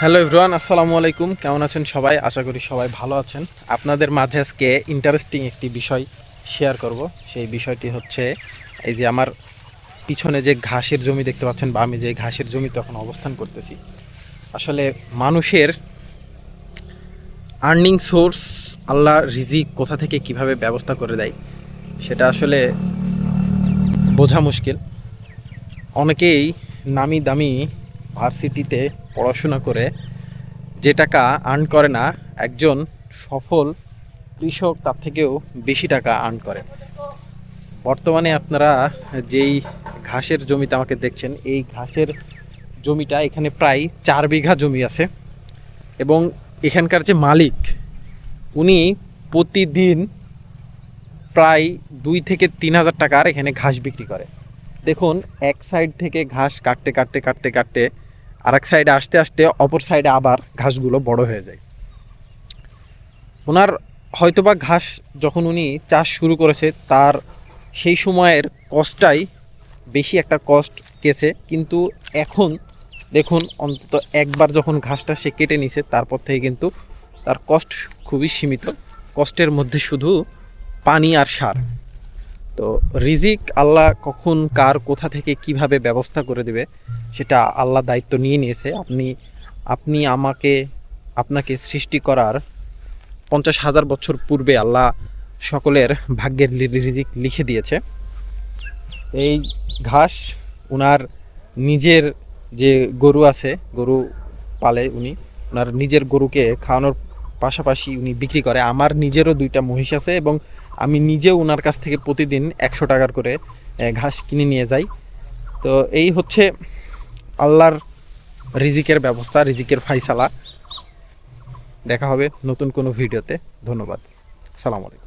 Hello everyone আসসালামু আলাইকুম। কেমন আছেন সবাই? আশা করি সবাই ভালো আছেন। আপনাদের মাঝে আজকে ইন্টারেস্টিং একটি বিষয় শেয়ার করব। সেই বিষয়টি হচ্ছে, এই যে আমার পিছনে যে ঘাসের জমি দেখতে পাচ্ছেন বা আমি যে ঘাসের জমি তখন অবস্থান করতেছি। আসলে মানুষের আর্নিং সোর্স আল্লাহ রিজিক কোথা থেকে কীভাবে ব্যবস্থা করে দেয়, সেটা আসলে বোঝা মুশকিল। অনেকেই নামি দামি ভার্সিটিতে পড়াশোনা করে যে টাকা আর্ন করে না, একজন সফল কৃষক তার থেকেও বেশি টাকা আর্ন করে। বর্তমানে আপনারা যেই ঘাসের জমিতে আমাকে দেখছেন, এই ঘাসের জমিটা এখানে প্রায় চার বিঘা জমি আছে এবং এখানকার যে মালিক, উনি প্রতিদিন প্রায় দুই থেকে তিন হাজার টাকার এখানে ঘাস বিক্রি করে। দেখুন, এক সাইড থেকে ঘাস কাটতে কাটতে কাটতে কাটতে আর এক সাইডে আসতে আসতে অপর সাইডে আবার ঘাসগুলো বড় হয়ে যায়। ওনার হয়তোবা ঘাস যখন উনি চাষ শুরু করেছে, তার সেই সময়ের কষ্টটাই বেশি একটা কষ্ট গেছে। কিন্তু এখন দেখুন, অন্তত একবার যখন ঘাসটা সে কেটে নিছে, তারপর থেকে কিন্তু তার কষ্ট খুবই সীমিত। কষ্টের মধ্যে শুধু পানি আর সার। তো রিজিক আল্লাহ কখন কার কোথা থেকে কীভাবে ব্যবস্থা করে দেবে, সেটা আল্লাহ দায়িত্ব নিয়ে নিয়েছে। আপনি আপনি আমাকে, আপনাকে সৃষ্টি করার পঞ্চাশ হাজার বছর পূর্বে আল্লাহ সকলের ভাগ্যের রিজিক লিখে দিয়েছে। এই ঘাস ওনার নিজের যে গরু আছে, গরু পালে উনি ওনার নিজের গরুকে খাওয়ানোর পাশাপাশি উনি বিক্রি করে। আমার নিজেরও দুইটা মহিষ আছে এবং আমি নিজে ওনার কাছ থেকে প্রতিদিন একশো টাকার করে ঘাস কিনে নিয়ে যাই। তো এই হচ্ছে আল্লাহর রিজিকের ব্যবস্থা, রিজিকের ফাইসালা। দেখা হবে নতুন কোনো ভিডিওতে। ধন্যবাদ। সালাম আলাইকুম।